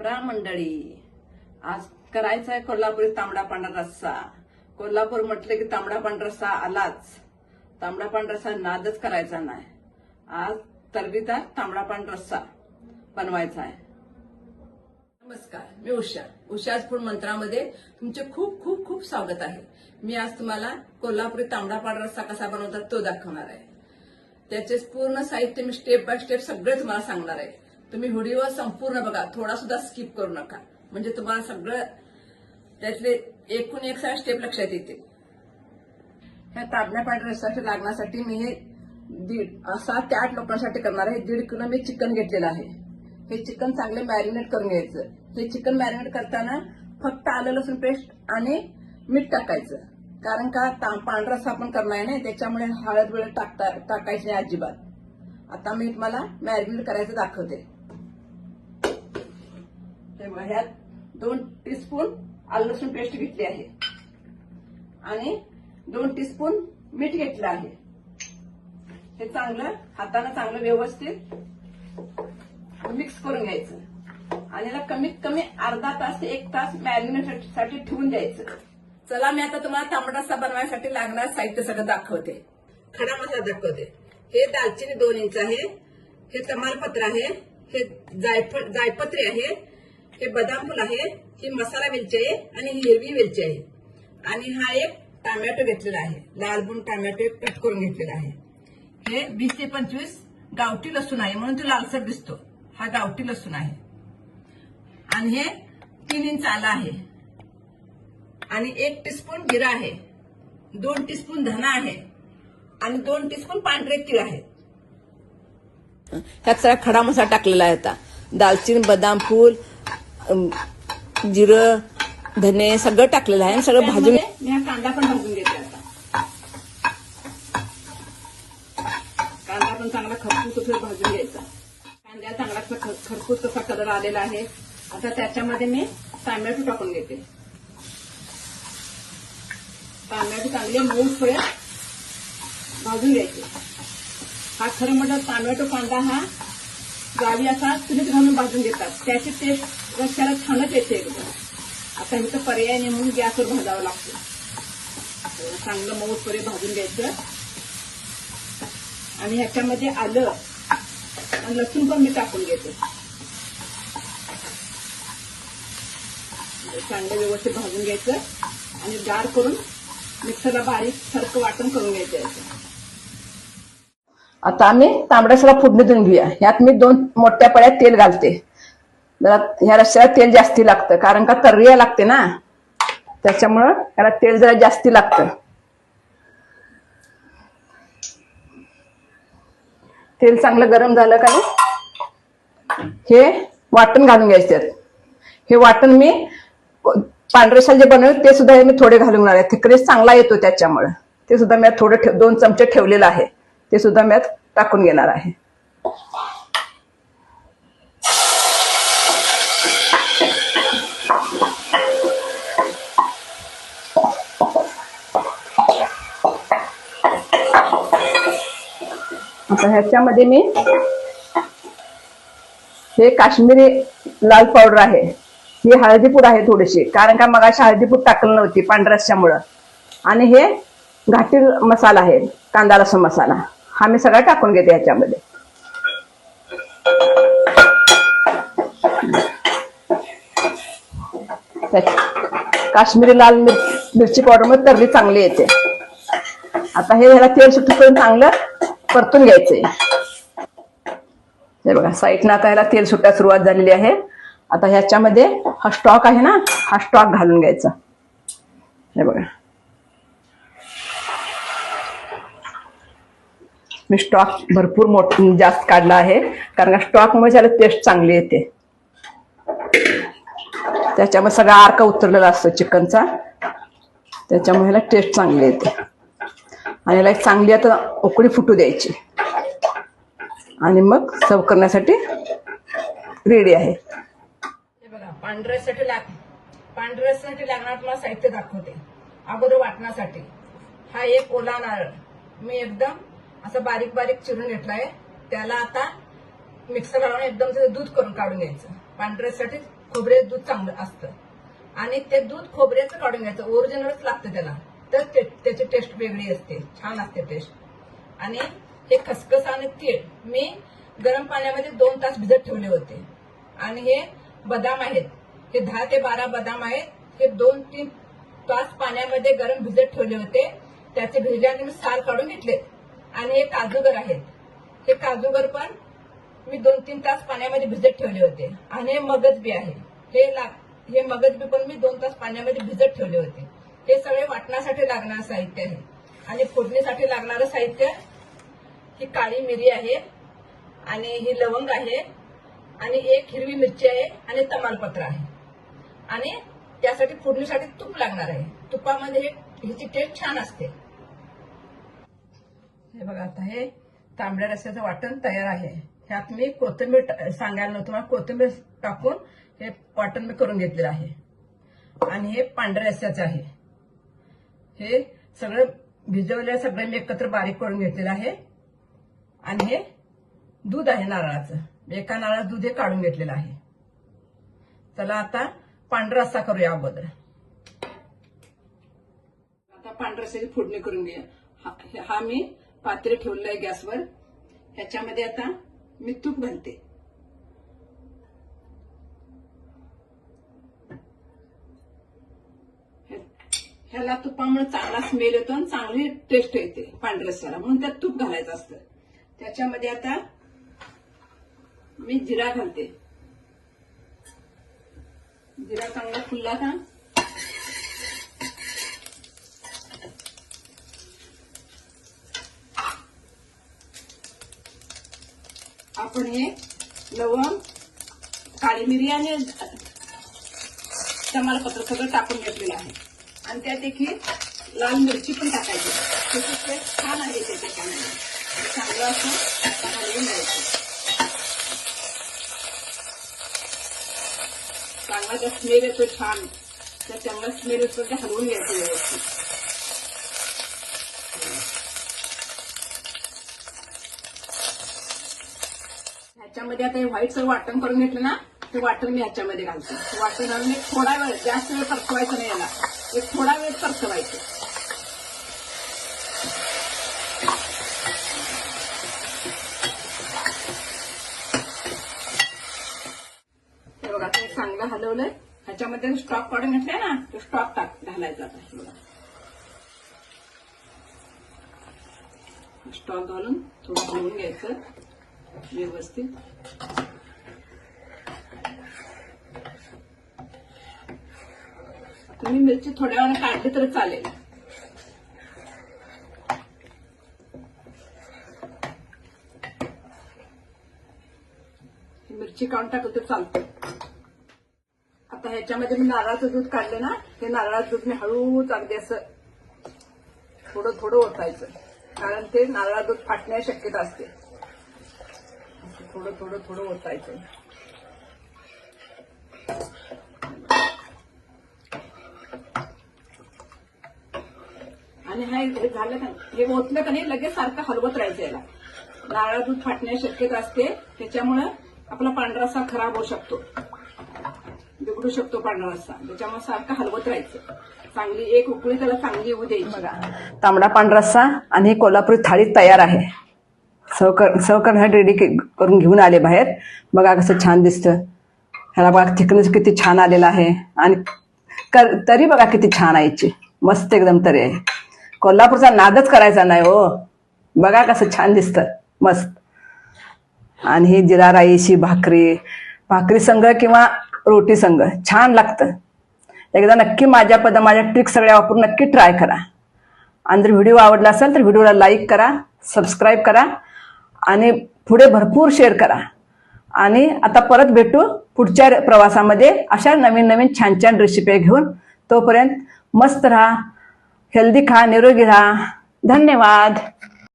राम मंडळी आज करायचा आहे कोल्हापुरी तांबडा पांढरा रस्सा. कोल्हापूर म्हटलं की तांबडा पांढरा रस्सा आलाच. तांबडा पांढरा रस्सा नादच करायचा नाही. आज तरबीदार तांबडा पांढरा रस्सा बनवायचा आहे नमस्कार मी उषा. उषाच फूड मंत्रामध्ये तुमचे खूप खूप खूप स्वागत आहे. मी आज तुम्हाला कोल्हापुरी तांबडा पांढरा रस्सा कसा बनवतात तो दाखवणार आहे. त्याचे पूर्ण साहित्य मी स्टेप बाय स्टेप सगळे तुम्हाला सांगणार आहे. तुम्ही व्हिडिओ संपूर्ण बघा. थोडा सुद्धा स्किप करू नका. म्हणजे तुम्हाला सगळं त्यातले एकूण एक सहा स्टेप लक्षात येते ह्या ताबण्या पांढऱ्या रस्त्यासाठी लागण्यासाठी मी हे दीड सात ते आठ लोकांसाठी करणार आहे. दीड किलो मी चिकन घेतलेलं आहे. हे चिकन चांगले मॅरिनेट करून घ्यायचं. हे चिकन मॅरिनेट करताना फक्त आलं लसूण पेस्ट आणि मीठ टाकायचं. कारण का ता- पांढरा रस्सा आपण करणार आहे ना त्याच्यामुळे हळद वेळ टाकता टाकायची नाही अजिबात. आता मी तुम्हाला मॅरिनेट करायचं दाखवते. हे बघा, ह्यात दोन टीस्पून आलं लसूण पेस्ट घेतली आहे. आणि दोन टीस्पून मीठ घेतलं आहे. हे चांगलं हाताने चांगलं व्यवस्थित मिक्स करून घ्यायचं. आणि याला कमीत कमी अर्धा तास ते एक तास मॅरिनेटसाठी ठेवून द्यायचं. चला मी आता तुम्हाला तांबडा रस्सा बनवायसाठी लागणार साहित्य सगळं दाखवते. खडा मसाला दाखवते. हे दालचिनी दोन इंच आहे. हे तमालपत्र आहे. हे जायपत्री आहे. हे बदाम फुल आहे ही मसाला वेलची आहे आणि ही हिरवी वेलची आहे. आणि हा एक टोमॅटो घेतलेला आहे. लालबुन टोमॅटो एक कट करून घेतलेला आहे. हे वीस ते पंचवीस गावठी लसूण आहे म्हणून तो लालसर दिसतो. हा गावठी लसूण आहे. आणि हे तीन इंच आला आहे. आणि एक टीस्पून जिरा आहे. दोन टीस्पून धना आहे. आणि दोन टीस्पून पांढरे तीळ आहे. ह्यात सगळा खडा मसाला टाकलेला आहे आता. दालचिनी बदाम फूल जिरं धने सगळं टाकलेलं आहे आणि सगळं भाजून मी हा कांदा पण भाजून घेते आता. कांदा पण चांगला खरपूस असं भाजून घ्यायचा. कांद्या चांगला खरपूस कसा कलर आलेला आहे आता त्याच्यामध्ये मी टोमॅटो टाकून घेते. टोमॅटो चांगले फळे भाजून घ्यायचे. हा खरं म्हणजे टोमॅटो कांदा हा गावी असा चुलीत घालून भाजून घेतात. त्याची टेस्ट रस्त्याला छानच येते. एकदम आता इथं पर्याय नाही म्हणून गॅसवर भाजावं लागतं. चांगलं मऊ मऊपर्यंत भाजून घ्यायचं. आणि ह्याच्यामध्ये आलं आणि लसूण पण मी टाकून घेते. चांगलं व्यवस्थित भाजून घ्यायचं. आणि गार करून मिक्सरला बारीक सारखं वाटण करून घ्यायचं याचं. आता आम्ही तांबड्यासला फोडणी देऊन घेऊया. यात मी दोन मोठ्या पळ्यात तेल घालते. जरा ह्या रस्त्याला तेल जास्ती लागतं कारण का तर्रिया लागते ना? त्याच्यामुळं याला तेल जरा जास्ती लागतं. तेल चांगलं गरम झालं का हे वाटण घालून घ्यायचं त्यात हे वाटण मी पांढरेशाल जे बनवले ते सुद्धा हे मी थोडे घालून आहे. थिकनेस चांगला येतो त्याच्यामुळे. ते सुद्धा मी थोडं दोन चमचे ठेवलेलं आहे. ते सुद्धा मी टाकून घेणार आहे. आता ह्याच्यामध्ये मी हे काश्मीरी लाल पावडर आहे. ही हळदीपूर आहे थोडीशी कारण का मग हळदीपूर टाकली नव्हती पांढऱ्याच्यामुळं. आणि हे घाटी मसाला आहे कांदा लसूण मसाला. हा मी सगळा टाकून घेते ह्याच्यामध्ये. काश्मीरी लाल मिर- मिरची पावडरमध्ये तर्री चांगली येते. आता हे ह्याला तेल सुटेपर्यंत चांगलं परतून घ्यायचंय हे बघा साईडनं आता ह्याला तेल सुटायला सुरुवात झालेली आहे. आता ह्याच्यामध्ये हा स्टॉक आहे ना हा स्टॉक घालून घ्यायचा. हे बघा. मी स्टॉक भरपूर मोठ जास्त काढला आहे कारण का स्टॉकमुळे त्याला टेस्ट चांगली येते. त्याच्यामुळे सगळा आर्क उतरलेला असतो चिकनचा. त्याच्यामुळे ह्याला टेस्ट चांगली येते. आणि याला एक चांगली आता उकळी फुटू द्यायची. आणि मग सर्व करण्यासाठी रेडी आहे. बघा पांढऱ्यासाठी लाग पांढऱ्यासाठी लागणार तुम्हाला साहित्य दाखवते. अगोदर वाटण्यासाठी हा एक ओला नारळ. मी एकदम असं बारीक बारीक चिरून घेतलाय. त्याला आता मिक्सर लावून एकदम त्याचं दूध करून काढून घ्यायचं. पांढऱ्यासाठी खोबरे दूध चांगलं असतं. आणि ते दूध खोबऱ्याचं काढून घ्यायचं. ओरिजिनलच लागतं त्याला. तर त्याची टेस्ट वेगळी असते. छान असते टेस्ट. आणि हे खसखस आणि तीळ मी गरम पाण्यामध्ये दोन तास भिजत ठेवले होते. आणि हे बदाम आहेत. हे दहा ते बारा बदाम आहेत. हे दोन तीन तास पाण्यामध्ये गरम भिजत ठेवले होते. त्याचे भिजल्याने मी साल काढून घेतले. आणि हे काजूगर आहेत. हे काजूगर पण मी दोन तीन तास पाण्यामध्ये भिजत ठेवले होते. आणि हे मगज बी आहे. हे ला हे मगज बी पण मी दोन तास पाण्यामध्ये भिजत ठेवले होते. हे सगळे वाटण्यासाठी लागणारं साहित्य आहे. आणि फोडणीसाठी लागणारं साहित्य ही काळी मिरी आहे आणि ही लवंग आहे आणि एक हिरवी मिरची आहे आणि तमालपत्र आहे. आणि त्यासाठी फोडणीसाठी तूप लागणार आहे. तुपामध्ये हे ह्याची टेस्ट छान असते. हे बघा आता हे तांबड्या रस्त्याचं वाटण तयार आहे. ह्यात मी कोथिंबीर टा- सांगायला नव्हतं मला कोथिंबीर टाकून हे वाटण मी करून घेतलेलं आहे. आणि हे पांढऱ्या रस्त्याचं आहे. हे सगळं भिजवलेलं सगळं मी एकत्र बारीक करून घेतलेलं आहे. आणि हे दूध आहे नारळाचं. एका नारळाचं दूध हे काढून घेतलेलं आहे. चला आता पांढरा रस्सा करूया अगोदर. आता पांढऱ्या रस्स्याची फोडणी करून घेऊया. हा- हा मी पात्र ठेवलेलं आहे गॅसवर. ह्याच्यामध्ये आता मी तूप घालते हे- ह्याला तुपामुळे चांगला स्मेल येतो आणि चांगली टेस्ट येते पांढरसाला म्हणून त्यात तूप घालायचं असतं. त्याच्यामध्ये आता मी जिरा घालते. जिरा चांगला फुलला का? आपण हे लवंग काळी मिरी आणि तमालपत्र सगळं टाकून घेतलेलं आहे. आणि त्यात देखील लाल मिरची पण टाकायची. त्याची टेस्ट छान आहे ते त्याच्यामध्ये चांगलं असं आता हलवून द्यायचं चांगला त्या स्मेल येतो छान त्या चांगला स्मेल येतो ते हलवून घ्यायचं व्यवस्थित. ह्याच्यामध्ये आता हे व्हाईटचं वाटण करून घेतलं ना ते वाटर मी ह्याच्यामध्ये घालते. वाटर घालून एक थोडा वेळ जास्त वेळ परतवायचं नाही याला. एक थोडा वेळ परतवायचं. हे बघा ते चांगलं हलवलंय. ह्याच्यामध्ये स्टॉक काढून घेतलाय ना तो स्टॉक टाक घालायचा आता बघा. स्टॉक घालून थोडं घेऊन घ्यायचं व्यवस्थित. आणि मिरची थोड्या वेळाने काढली तरी चालेल. मिरची काढून टाकलं तर चालतं आता ह्याच्यामध्ये मी नारळाचं दूध काढलं ना हे नारळाचं दूध मी हळूच अगदी असं थोडं थोडं ओतायचं. कारण ते नारळा दूध फाटण्याची शक्यता असते. थोडं थोडं थोडं ओतायचं. आणि हे झालं का हे ओतलं का नाही लगेच सारखं हलवत राहायचं याला. नारळ दूध फाटण्याची शक्यता असते. त्याच्यामुळं आपला पांढरासा खराब होऊ शकतो. बिघडू शकतो पांढरा रस्सा त्याच्यामुळे सारखं हलवत राहायचं. चांगली एक उकळी त्याला चांगली येऊ द्यायची. बघा तांबडा पांढरासा आणि कोल्हापुरी थाळी तयार आहे. सर्व कर सर्व करण्यासाठी रेडी करून घेऊन आले बाहेर. बघा कसं छान दिसतं. ह्याला बघा थिकनेस किती छान आलेला आहे. आणि कर तरी बघा किती छान आहे मस्त एकदम तरी आहे. कोल्हापूरचा नादच करायचा नाही हो. बघा कसं छान दिसतं. मस्त. आणि ही जिरा राईशी भाकरी भाकरी संघ किंवा रोटी संघ छान लागतं. एकदा नक्की माझ्या पद माझ्या ट्रिक सगळ्या वापरून नक्की ट्राय करा. आणि जर व्हिडिओ आवडला असेल तर व्हिडिओला लाईक करा सबस्क्राईब करा आणि पुढे भरपूर शेअर करा. आणि आता परत भेटू पुढच्या प्रवासामध्ये अशा नवीन नवीन छान छान रेसिपी घेऊन. तोपर्यंत मस्त राहा. हेल्दी खा निरोगी राहा. धन्यवाद.